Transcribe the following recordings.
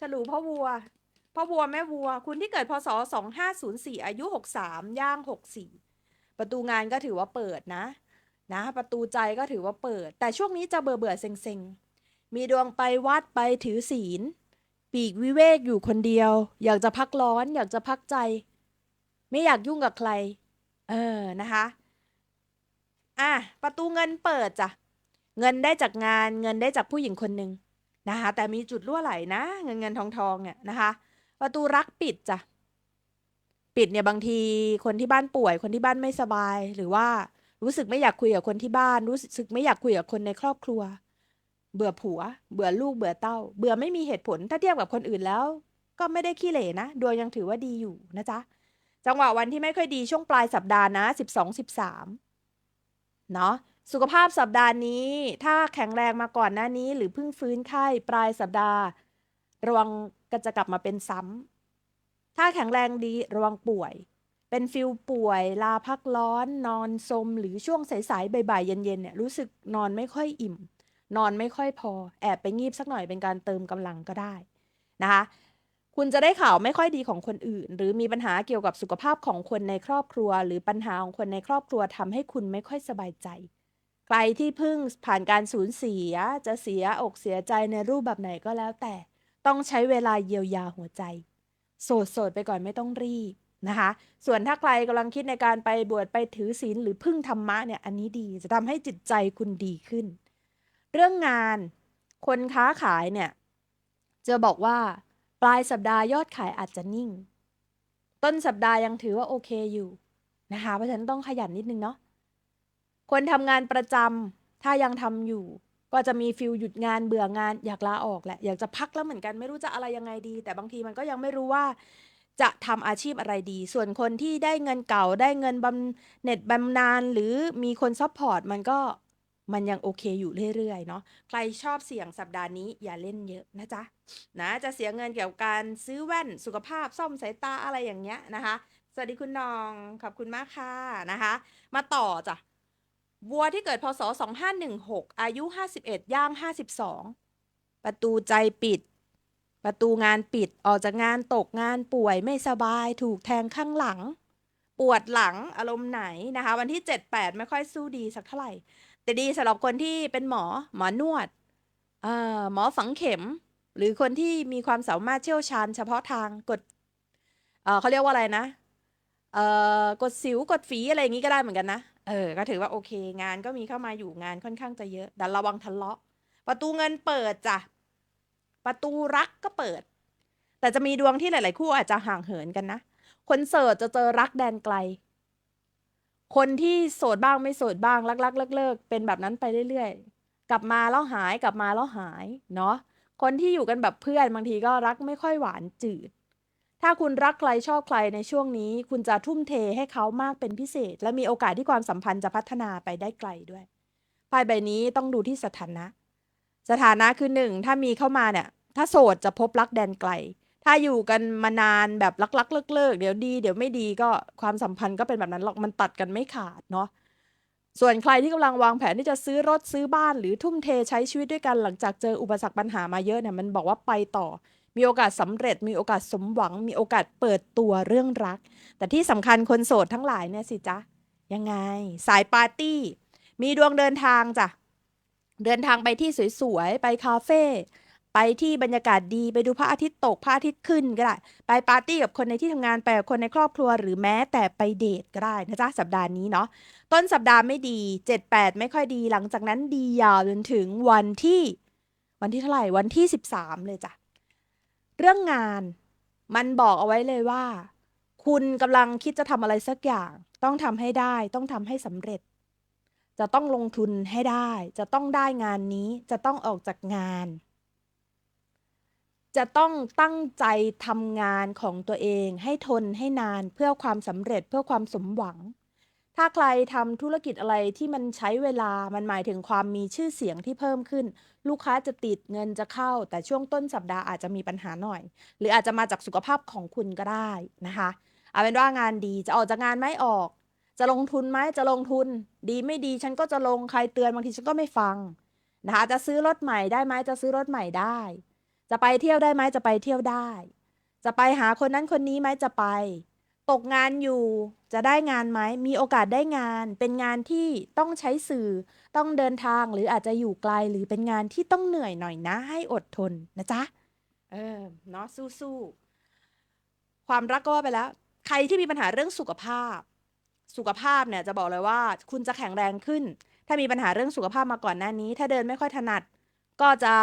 ฉลูพ่อวัว พ่อวัวแม่วัว คุณที่เกิดพศ 2504 อายุ 63 ย่าง 64 ประตูงานก็ถือว่าเปิดนะ นะ ประตูใจก็ถือว่าเปิด แต่ช่วงนี้จะเบื่อเบื่อเซ็งๆ มีดวงไปวัดไปถือศีล ปีกวิเวกอยู่คนเดียว อยากจะพักร้อน อยากจะพักใจ ไม่อยากยุ่งกับใคร เออ นะคะอะประตูเงินเปิดจ้ะ เงินได้จากงาน เงินได้จากผู้หญิงคนหนึ่ง นะคะ แต่มีจุดรั่วไหลนะ เงินเงินทองทองเนี่ยนะคะ ประตูรักปิดจ้ะปิดเนี่ยบางทีคนที่บ้านป่วย คนที่บ้านไม่สบาย หรือว่ารู้สึกไม่อยากคุยกับคนที่บ้าน รู้สึกไม่อยากคุยกับคนในครอบครัว เบื่อผัว เบื่อลูกเบื่อเต้า เบื่อไม่มีเหตุผลถ้าเทียบกับคนอื่นแล้ว ก็ไม่ได้ขี้เหร่นะดวงยังถือว่าดีอยู่นะจ๊ะจังหวะวันที่ไม่ค่อยดีช่วงปลายสัปดาห์นะ 12 13เนาะ สุขภาพสัปดาห์นี้ ถ้าแข็งแรงมาก่อนหน้านี้ หรือเพิ่งฟื้นไข้ปลายสัปดาห์ ระวังก็จะกลับมาเป็นซ้ำถ้าแข็งแรงดีระวังป่วย เป็นฟิลป่วย ลาพักร้อน นอนสมหรือช่วงสายๆบ่ายๆเย็นๆเนี่ยรู้สึกนอนไม่ค่อยอิ่ม นอนไม่ค่อยพอ แอบไปงีบสักหน่อยเป็นการเติมกำลังก็ได้นะคะคุณจะได้ข่าวไม่ค่อยดีของคนอื่น หรือมีปัญหาเกี่ยวกับสุขภาพของคนในครอบครัว หรือปัญหาของคนในครอบครัวทำให้คุณไม่ค่อยสบายใจ ใครที่เพิ่งผ่านการสูญเสีย จะเสียอกเสียใจในรูปแบบไหนก็แล้วแต่ ต้องใช้เวลาเยียวยาหัวใจ โสดโสดไปก่อนไม่ต้องรีบนะคะ ส่วนถ้าใครกำลังคิดในการไปบวชไปถือศีลหรือพึ่งธรรมะเนี่ยอันนี้ดีจะทำให้จิตใจคุณดีขึ้น เรื่องงานคนค้าขายเนี่ยจะบอกว่าปลายสัปดาห์ยอดขายอาจจะนิ่ง ต้นสัปดาห์ยังถือว่าโอเคอยู่นะคะเพราะฉะนั้นต้องขยันนิดนึงเนาะ คนทำงานประจำถ้ายังทำอยู่ ก็จะมีฟิลหยุดงานเบื่องาน อยากลาออกแหละ อยากจะพักแล้วเหมือนกันไม่รู้จะอะไรยังไงดี แต่บางทีมันก็ยังไม่รู้ว่าจะทำอาชีพอะไรดี ส่วนคนที่ได้เงินเก่าได้เงินบำเหน็จบำนาญหรือมีคนซัพพอร์ตมันก็มันยังโอเคอยู่เรื่อยๆเนาะ ใครชอบเสี่ยงสัปดาห์นี้อย่าเล่นเยอะนะจ๊ะ นะจะเสียเงินเกี่ยวกับการซื้อแว่นสุขภาพซ่อมสายตาอะไรอย่างเงี้ยนะคะ สวัสดีคุณนอง ขอบคุณมากค่ะนะคะ มาต่อจ้ะ วัวที่เกิดพศ 2516 อายุ 51 ย่าง 52 ประตูใจปิด ประตูงานปิดออกจากงานตกงานป่วยไม่สบายถูกแทงข้างหลัง ปวดหลังอารมณ์ไหนนะคะ วันที่ 7-8 ไม่ค่อยสู้ดีสักเท่าไหร่ แต่ดีสำหรับคนที่เป็นหมอหมอนวดเอ่อหมอฝังเข็ม หรือคนที่มีความสามารถเชี่ยวชาญเฉพาะทางกดเออเขาเรียกว่าอะไรนะ กดสิวกดฝีอะไรอย่างงี้ก็ได้เหมือนกันนะ เออ ก็ถือว่าโอเค งานก็มีเข้ามาอยู่งานค่อนข้างจะเยอะแต่ระวังทะเลาะ ประตูเงินเปิดจ้ะ ประตูรักก็เปิด แต่จะมีดวงที่หลาย ๆ คู่อาจจะห่างเหินกันนะ คนโสดจะเจอรักแดนไกล คนที่โสดบ้างไม่โสดบ้างรักรักเลิกเลิกๆเป็นแบบนั้นไปเรื่อย ๆ กลับมาแล้วหายกลับมาแล้วหายเนาะ คนที่อยู่กันแบบเพื่อนบางทีก็รักไม่ค่อยหวานจืด ถ้าคุณรักใครชอบใครในช่วงนี้ คุณจะทุ่มเทให้เขามากเป็นพิเศษ และมีโอกาสที่ความสัมพันธ์จะพัฒนาไปได้ไกลด้วยไพ่ใบนี้ต้องดูที่สถานะ สถานะคือหนึ่งถ้ามีเข้ามาเนี่ย ถ้าโสดจะพบรักแดนไกล ถ้าอยู่กันมานานแบบรักๆเลิกๆเดี๋ยวดี เดี๋ยวไม่ดีก็ความสัมพันธ์ก็เป็นแบบนั้นหรอกมันตัดกันไม่ขาดเนาะส่วนใครที่กำลังวางแผนที่จะซื้อรถซื้อบ้าน หรือทุ่มเทใช้ชีวิตด้วยกันหลังจากเจออุปสรรคปัญหามาเยอะเนี่ยมันบอกว่าไปต่อ มีโอกาสสำเร็จ มีโอกาสสมหวัง มีโอกาสเปิดตัวเรื่องรัก แต่ที่สำคัญคนโสดทั้งหลายเนี่ยสิจ๊ะ ยังไง สายปาร์ตี้ มีดวงเดินทางจ้ะ เดินทางไปที่สวยๆ ไปคาเฟ่ไปที่บรรยากาศดีไปดูพระอาทิตย์ตกพระอาทิตย์ขึ้นก็ได้ ไปปาร์ตี้กับคนในที่ทำงานไปกับคนในครอบครัวหรือแม้แต่ไปเดทก็ได้นะจ๊ะสัปดาห์นี้เนาะต้นสัปดาห์ไม่ดี 7-8 ไม่ค่อยดีหลังจากนั้นดียาวจนถึงวันที่ วันที่เท่าไหร่วันที่ 13 เลยจ้ะ เรื่องงานมันบอกเอาไว้เลยว่า คุณกำลังคิดจะทำอะไรสักอย่าง ต้องทำให้ได้ ต้องทำให้สำเร็จ จะต้องลงทุนให้ได้ จะต้องได้งานนี้จะต้องออกจากงาน จะต้องตั้งใจทำงานของตัวเอง ให้ทนให้นานเพื่อความสำเร็จเพื่อความสมหวัง ถ้าใครทำธุรกิจอะไรที่มันใช้เวลา มันหมายถึงความมีชื่อเสียงที่เพิ่มขึ้น ลูกค้าจะติดเงินจะเข้า แต่ช่วงต้นสัปดาห์อาจจะมีปัญหาหน่อย หรืออาจจะมาจากสุขภาพของคุณก็ได้นะคะ เอาเป็นว่างานดีจะออกจากงานไม่ออก จะลงทุนไหมจะลงทุน ดีไม่ดีฉันก็จะลงใครเตือนบางทีฉันก็ไม่ฟังนะคะจะซื้อรถใหม่ได้ไหมจะซื้อรถใหม่ได้ จะไปเที่ยวได้ไหมจะไปเที่ยวได้ จะไปหาคนนั้นคนนี้ไหมจะไป ตกงานอยู่จะได้งานไหม มีโอกาสได้งาน เป็นงานที่ต้องใช้สื่อ ต้องเดินทางหรืออาจจะอยู่ไกลหรือเป็นงานที่ต้องเหนื่อยหน่อยนะ ให้อดทนนะจ๊ะ เออ เนาะสู้ๆ ความรักก็ว่าไปแล้ว ใครที่มีปัญหาเรื่องสุขภาพ สุขภาพเนี่ยจะบอกเลยว่า คุณจะแข็งแรงขึ้น ถ้ามีปัญหาเรื่องสุขภาพมาก่อนหน้านี้ ถ้าเดินไม่ค่อยถนัด ก็จะ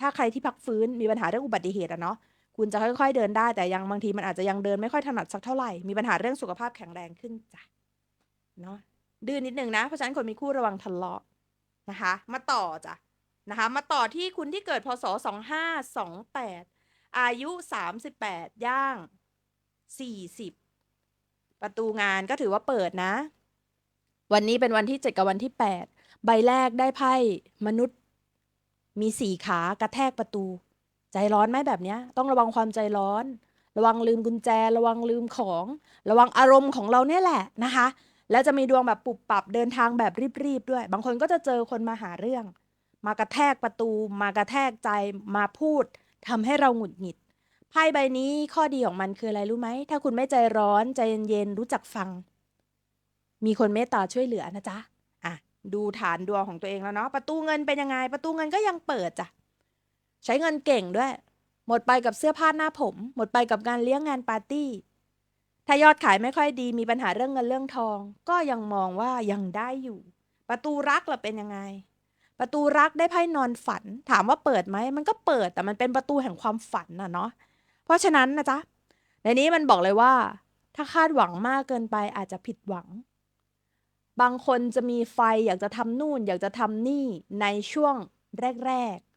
ถ้าใครที่พักฟื้นมีปัญหาเรื่องอุบัติเหตุอะเนาะ คุณจะค่อยๆเดินได้ แต่ยังบางทีมันอาจจะยังเดินไม่ค่อยถนัดสักเท่าไหร่ มีปัญหาเรื่องสุขภาพแข็งแรงขึ้นจ้ะเนาะดื้อนนิดนึงนะ เพราะฉะนั้นคนมีคู่ระวังทะเลาะนะคะ มาต่อจ้ะนะคะ มาต่อที่คุณที่เกิดพศสองห้าสอายุสามสิบแปดย่างสี่สิบประตูงานก็ถือว่าเปิดนะ วันนี้เป็นวันที่เจ็ดกับวันที่แปดใบแรกได้ไพ่มนุษย์ มีสี่ขากระแทกประตู ใจร้อนไหมแบบเนี้ย ต้องระวังความใจร้อน ระวังลืมกุญแจ ระวังลืมของ ระวังอารมณ์ของเราเนี่ยแหละนะคะ แล้วจะมีดวงแบบปุบปับเดินทางแบบรีบๆด้วย บางคนก็จะเจอคนมาหาเรื่อง มากระแทกประตู มากระแทกใจมาพูดทำให้เราหงุดหงิดไพ่ใบนี้ข้อดีของมันคืออะไรรู้ไหมถ้าคุณไม่ใจร้อนใจเย็นๆรู้จักฟัง มีคนเมตตาช่วยเหลือนะจ๊ะอะดูฐานดวงของตัวเองแล้วเนาะประตูเงินเป็นยังไง ประตูเงินก็ยังเปิดจ้ะ ใช้เงินเก่งด้วย หมดไปกับเสื้อผ้าหน้าผม หมดไปกับงานเลี้ยงงานปาร์ตี้ ถ้ายอดขายไม่ค่อยดีมีปัญหาเรื่องเงินเรื่องทอง ก็ยังมองว่ายังได้อยู่ ประตูรักล่ะเป็นยังไง ประตูรักได้ไพ่นอนฝัน ถามว่าเปิดไหมมันก็เปิดแต่มันเป็นประตูแห่งความฝันน่ะเนาะเพราะฉะนั้นนะจ๊ะในนี้มันบอกเลยว่า ถ้าคาดหวังมากเกินไปอาจจะผิดหวัง บางคนจะมีไฟอยากจะทำนู่นอยากจะทำนี่ในช่วงแรก ๆ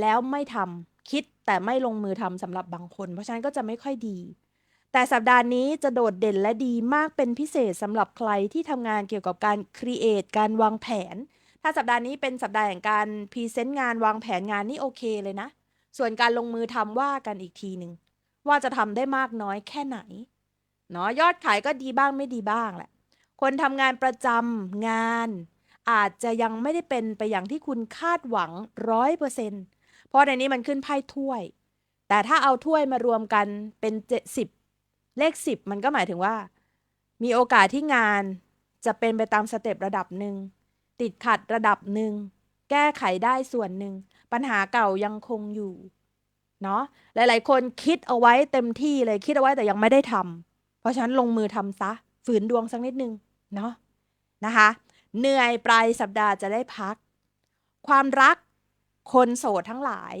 แล้วไม่ทำคิดแต่ไม่ลงมือทำสำหรับบางคน เพราะฉะนั้นก็จะไม่ค่อยดี แต่สัปดาห์นี้จะโดดเด่นและดีมากเป็นพิเศษสำหรับใครที่ทำงานเกี่ยวกับการครีเอทการวางแผน ถ้าสัปดาห์นี้เป็นสัปดาห์แห่งการพรีเซนต์งานวางแผนงานนี่โอเคเลยนะ ส่วนการลงมือทำว่ากันอีกทีหนึ่งว่าจะทำได้มากน้อยแค่ไหนเนาะยอดขายก็ดีบ้างไม่ดีบ้างแหละ คนทำงานประจำงาน อาจจะยังไม่ได้เป็นไปอย่างที่คุณคาดหวังร้อยเปอร์เซ็นต์ เพราะในนี้มันขึ้นไพ่ถ้วย แต่ถ้าเอาถ้วยมารวมกันเป็นเจ็ดสิบเลขสิบมันก็หมายถึงว่า มีโอกาสที่งานจะเป็นไปตามสเต็ประดับหนึ่ง ติดขัดระดับหนึ่ง แก้ไขได้ส่วนหนึ่ง ปัญหาเก่ายังคงอยู่เนาะหลาย ๆ คนคิดเอาไว้เต็มที่เลยคิดเอาไว้แต่ยังไม่ได้ทำเพราะฉะนั้นลงมือทำซะ ฝืนดวงสักนิดนึงเนาะนะคะ เหนื่อยปลายสัปดาห์จะได้พัก ความรัก คนโสดทั้งหลาย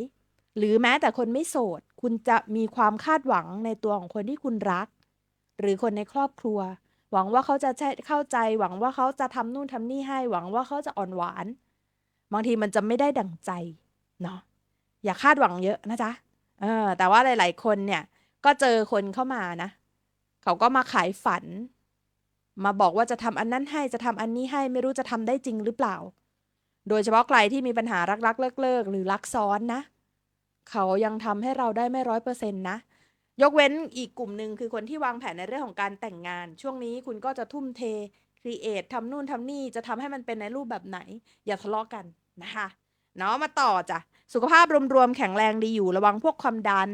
หรือแม้แต่คนไม่โสด คุณจะมีความคาดหวังในตัวของคนที่คุณรัก หรือคนในครอบครัว หวังว่าเขาจะเข้าใจ หวังว่าเขาจะทำนู่นทำนี่ให้ หวังว่าเขาจะอ่อนหวาน บางทีมันจะไม่ได้ดั่งใจเนาะอย่าคาดหวังเยอะนะจ๊ะเออแต่ว่าหลาย ๆ คนเนี่ยก็เจอคนเข้ามานะ เขาก็มาขายฝัน มาบอกว่าจะทำอันนั้นให้จะทำอันนี้ให้ไม่รู้จะทำได้จริงหรือเปล่า โดยเฉพาะใครที่มีปัญหารักๆเลิกๆหรือรักซ้อนนะ เขายังทำให้เราได้ไม่ร้อยเปอร์เซ็นต์นะ ยกเว้นอีกกลุ่มหนึ่งคือคนที่วางแผนในเรื่องของการแต่งงาน ช่วงนี้คุณก็จะทุ่มเทครีเอททำนู่นทำนี่จะทำให้มันเป็นในรูปแบบไหน อย่าทะเลาะกันนะคะเนาะมาต่อจ้ะสุขภาพรวมๆแข็งแรงดีอยู่ระวังพวกความดัน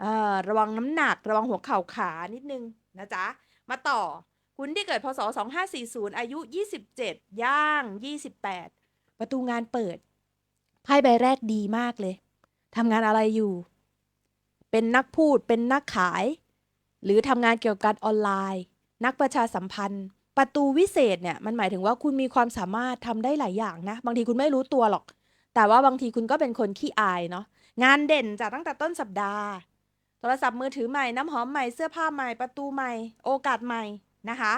เอ่อระวังน้ำหนักระวังหัวเข่าขานิดนึงนะจ๊ะ มาต่อ คุณที่เกิดพศ 2540 อายุ 27 ย่าง 28 ประตูงานเปิด ไพ่ใบแรกดีมากเลย ทำงานอะไรอยู่ เป็นนักพูด เป็นนักขาย หรือทำงานเกี่ยวกับออนไลน์ นักประชาสัมพันธ์ ประตูวิเศษเนี่ยมันหมายถึงว่าคุณมีความสามารถทำได้หลายอย่างนะ บางทีคุณไม่รู้ตัวหรอก แต่ว่าบางทีคุณก็เป็นคนขี้อายเนาะ งานเด่นจากตั้งแต่ต้นสัปดาห์ โทรศัพท์มือถือใหม่ น้ำหอมใหม่ เสื้อผ้าใหม่ ประตูใหม่ โอกาสใหม่นะคะ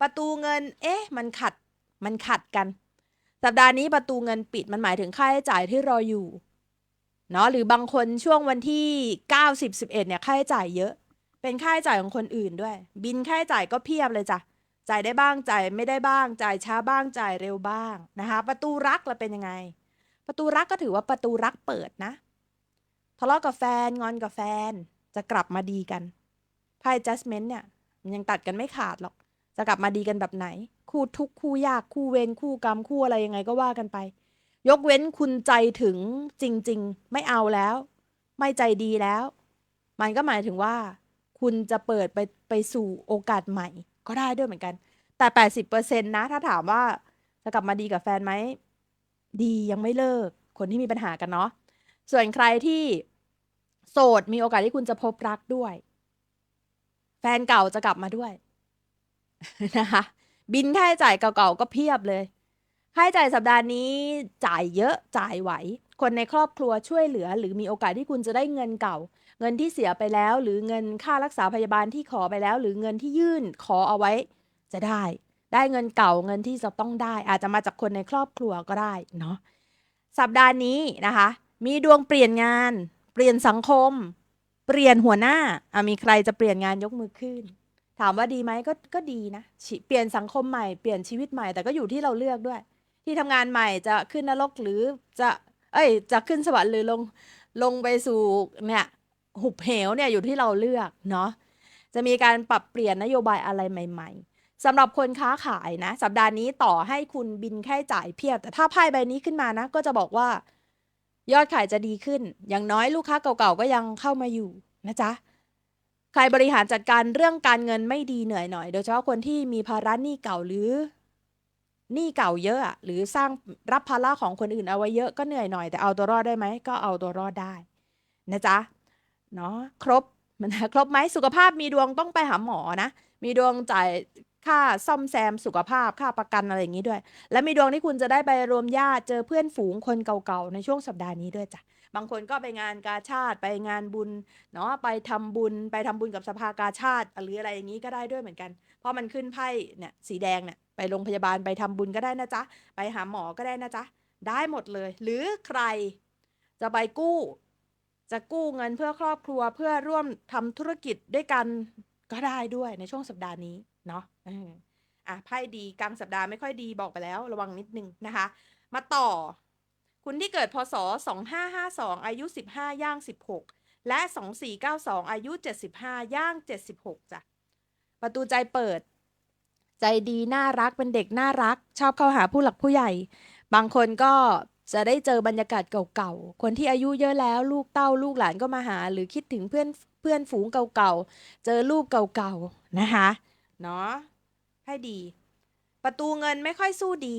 ประตูเงิน เอ๊ะ มันขัด มันขัดกัน สัปดาห์นี้ประตูเงินปิดมันหมายถึงค่าใช้จ่ายที่รออยู่เนาะหรือบางคนช่วงวันที่เก้าสิบสิบเอ็ดเนี่ยค่าใช้จ่ายเยอะ เป็นค่าใช้จ่ายของคนอื่นด้วย บินค่าใช้จ่ายก็เพียบเลยจ้ะจ่ายได้บ้างจ่ายไม่ได้บ้างจ่ายช้าบ้างจ่ายเร็วบ้างนะคะ ประตูรักเราเป็นยังไง ประตูรักก็ถือว่าประตูรักเปิดนะทะเลาะกับแฟนงอนกับแฟนจะกลับมาดีกันไพ่ adjustment เนี่ยมันยังตัดกันไม่ขาดหรอก จะกลับมาดีกันแบบไหน คู่ทุกข์คู่ยากคู่เวรคู่กรรมคู่อะไรยังไงก็ว่ากันไป ยกเว้นคุณใจถึงจริง ๆ ไม่เอาแล้ว ไม่ใจดีแล้ว มันก็หมายถึงว่า คุณจะเปิดไปไปสู่โอกาสใหม่ ก็ได้ด้วยเหมือนกัน แต่แปดสิบเปอร์เซ็นต์นะ ถ้าถามว่าจะกลับมาดีกับแฟนไหมดียังไม่เลิก คนที่มีปัญหากันเนาะส่วนใครที่โสดมีโอกาสที่คุณจะพบรักด้วย แฟนเก่าจะกลับมาด้วยนะคะ บินค่าใช้จ่ายเก่าๆก็เพียบเลยค่าใช้จ่ายสัปดาห์นี้จ่ายเยอะจ่ายไหว คนในครอบครัวช่วยเหลือ หรือมีโอกาสที่คุณจะได้เงินเก่า เงินที่เสียไปแล้ว หรือเงินค่ารักษาพยาบาลที่ขอไปแล้ว หรือเงินที่ยื่นขอเอาไว้ จะได้ ได้เงินเก่าเงินที่จะต้องได้ อาจจะมาจากคนในครอบครัวก็ได้เนาะสัปดาห์นี้นะคะ มีดวงเปลี่ยนงาน เปลี่ยนสังคม เปลี่ยนหัวหน้าอมีใครจะเปลี่ยนงานยกมือขึ้น ถามว่าดีไหมก็ก็ดีนะชิเปลี่ยนสังคมใหม่เปลี่ยนชีวิตใหม่แต่ก็อยู่ที่เราเลือกด้วย ที่ทำงานใหม่จะขึ้นนรกหรือจะ เอ้ย จะขึ้นสวรรค์หรือลงลงไปสู่เนี่ยหุบเหวเนี่ยอยู่ที่เราเลือกเนาะจะมีการปรับเปลี่ยนนโยบายอะไรใหม่ ๆสำหรับคนค้าขายนะ สัปดาห์นี้ต่อให้คุณบินแค่จ่ายเพียบ แต่ถ้าไพ่ใบนี้ขึ้นมานะ ก็จะบอกว่า ยอดขายจะดีขึ้น อย่างน้อยลูกค้าเก่าๆก็ยังเข้ามาอยู่นะจ๊ะ ใครบริหารจัดการเรื่องการเงินไม่ดีเหนื่อยหน่อย โดยเฉพาะคนที่มีภาระหนี้เก่าหรือหนี้เก่าเยอะอะ หรือสร้างรับภาระของคนอื่นเอาไว้เยอะก็เหนื่อยหน่อยแต่เอาตัวรอดได้ไหมก็เอาตัวรอดได้นะจ๊ะเนาะครบมันครบไหมสุขภาพมีดวงต้องไปหาหมอนะ มีดวงจ่ายค่าซ่อมแซมสุขภาพค่าประกันอะไรอย่างนี้ด้วย และมีดวงที่คุณจะได้ไปรวมญาติเจอเพื่อนฝูงคนเก่าๆในช่วงสัปดาห์นี้ด้วยจ้ะ บางคนก็ไปงานกาชาติไปงานบุญเนาะไปทำบุญไปทำบุญกับสภากาชาติหรืออะไรอย่างนี้ก็ได้ด้วยเหมือนกัน เพราะมันขึ้นไพ่เนี่ยสีแดงเนี่ยไปโรงพยาบาลไปทำบุญก็ได้นะจ๊ะ ไปหาหมอก็ได้นะจ๊ะ ได้หมดเลย หรือใครจะไปกู้ จะกู้เงินเพื่อครอบครัวเพื่อร่วมทำธุรกิจด้วยกันก็ได้ด้วยในช่วงสัปดาห์นี้เนาะอะไพ่ดีกลางสัปดาห์ไม่ค่อยดีบอกไปแล้วระวังนิดนึงนะคะ มาต่อ คุณที่เกิดพศ 2552 อายุ 15 ย่าง 16 และ 2492 อายุ 75 ย่าง 76จ้ะ ประตูใจเปิด ใจดีน่ารักเป็นเด็กน่ารัก ชอบเข้าหาผู้หลักผู้ใหญ่ บางคนก็จะได้เจอบรรยากาศเก่าๆ คนที่อายุเยอะแล้วลูกเต้าลูกหลานก็มาหา หรือคิดถึงเพื่อนเพื่อนฝูงเก่าๆ เจอรูปเก่าๆ นะคะ เนาะให้ดี ประตูเงินไม่ค่อยสู้ดี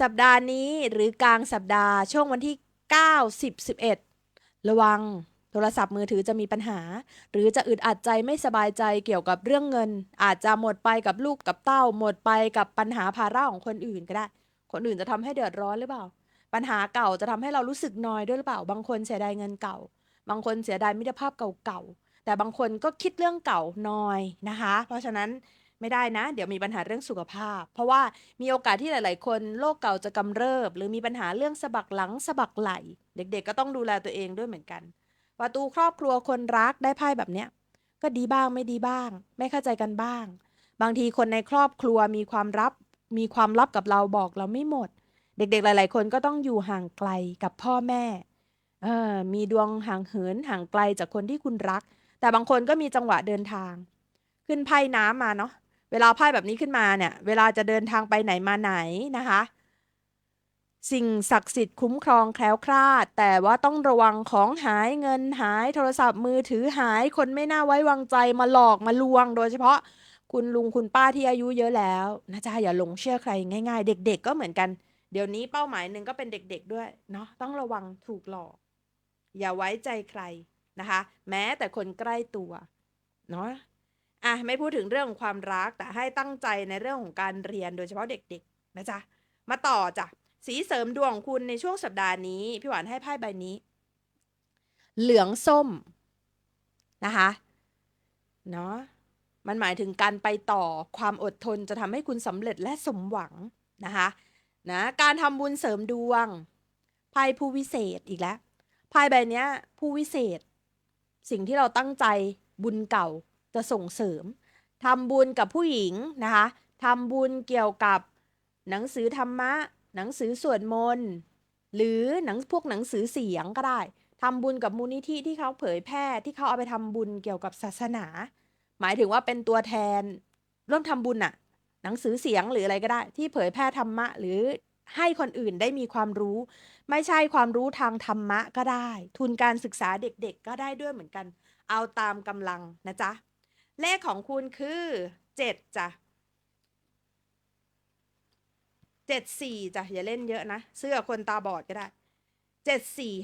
สัปดาห์นี้หรือกลางสัปดาห์ช่วงวันที่ 9 10 11 ระวังโทรศัพท์มือถือจะมีปัญหา หรือจะอึดอัดใจไม่สบายใจเกี่ยวกับเรื่องเงิน อาจจะหมดไปกับลูกกับเต้า หมดไปกับปัญหาภาระของคนอื่นก็ได้ คนอื่นจะทำให้เดือดร้อนหรือเปล่า ปัญหาเก่าจะทำให้เรารู้สึกนอยด้วยหรือเปล่า บางคนเสียดายเงินเก่า บางคนเสียดายมิตรภาพเก่าๆแต่บางคนก็คิดเรื่องเก่านอยนะคะ เพราะฉะนั้น ไม่ได้นะ เดี๋ยวมีปัญหาเรื่องสุขภาพ เพราะว่ามีโอกาสที่หลาย ๆ คนโรคเก่าจะกำเริบ หรือมีปัญหาเรื่องสะบักหลังสะบักไหล เด็ก ๆ ก็ต้องดูแลตัวเองด้วยเหมือนกัน ประตูครอบครัวคนรักได้ไพ่แบบเนี้ยก็ดีบ้างไม่ดีบ้าง ไม่เข้าใจกันบ้าง บางทีคนในครอบครัวมีความลับมีความลับกับเราบอกเราไม่หมด เด็ก ๆ หลาย ๆ คนก็ต้องอยู่ห่างไกลกับพ่อแม่เออมีดวงห่างเหินห่างไกลจากคนที่คุณรัก แต่บางคนก็มีจังหวะเดินทาง ขึ้นไพ่น้ำมาเนาะ เวลาไพ่แบบนี้ขึ้นมาเนี่ย เวลาจะเดินทางไปไหนมาไหนนะคะ สิ่งศักดิ์สิทธิ์คุ้มครองแคล้วคลาด แต่ว่าต้องระวังของหายเงินหายโทรศัพท์มือถือหายคนไม่น่าไว้วางใจมาหลอกมาลวง โดยเฉพาะคุณลุงคุณป้าที่อายุเยอะแล้วนะจ๊ะอย่าหลงเชื่อใครง่าย ๆ เด็ก ๆ ก็เหมือนกัน เดี๋ยวนี้เป้าหมายหนึ่งก็เป็นเด็ก ๆ ด้วยเนาะต้องระวังถูกหลอก อย่าไว้ใจใครนะคะ แม้แต่คนใกล้ตัวเนาะ อะไม่พูดถึงเรื่องของความรักแต่ให้ตั้งใจในเรื่องของการเรียนโดยเฉพาะเด็กๆนะจ๊ะมาต่อจ้ะสีเสริมดวงคุณในช่วงสัปดาห์นี้ พี่หวานให้ไพ่ใบนี้ เหลืองส้มนะคะเนาะมันหมายถึงการไปต่อความอดทนจะทำให้คุณสำเร็จและสมหวังนะคะนะการทำบุญเสริมดวงไพ่ผู้วิเศษอีกแล้วไพ่ใบนี้ผู้วิเศษ สิ่งที่เราตั้งใจบุญเก่า จะส่งเสริมทำบุญกับผู้หญิงนะคะทำบุญเกี่ยวกับหนังสือธรรมะ หนังสือสวดมนต์หรือหนังพวกหนังสือเสียงก็ได้ทำบุญกับมูลนิธิที่เขาเผยแพร่ที่เขาเอาไปทำบุญเกี่ยวกับศาสนา หมายถึงว่าเป็นตัวแทนร่วมทำบุญอะหนังสือเสียงหรืออะไรก็ได้ ที่เผยแพร่ธรรมะ หรือให้คนอื่นได้มีความรู้ ไม่ใช่ความรู้ทางธรรมะก็ได้ ทุนการศึกษาเด็กๆ ก็ได้ด้วยเหมือนกัน เอาตามกำลังนะจ๊ะ เลขของคุณคือเจ็ดจ้ะเจ็ดสี่จ้ะอย่าเล่นเยอะนะ เสื้อคนตาบอดก็ได้เจ็ดสี่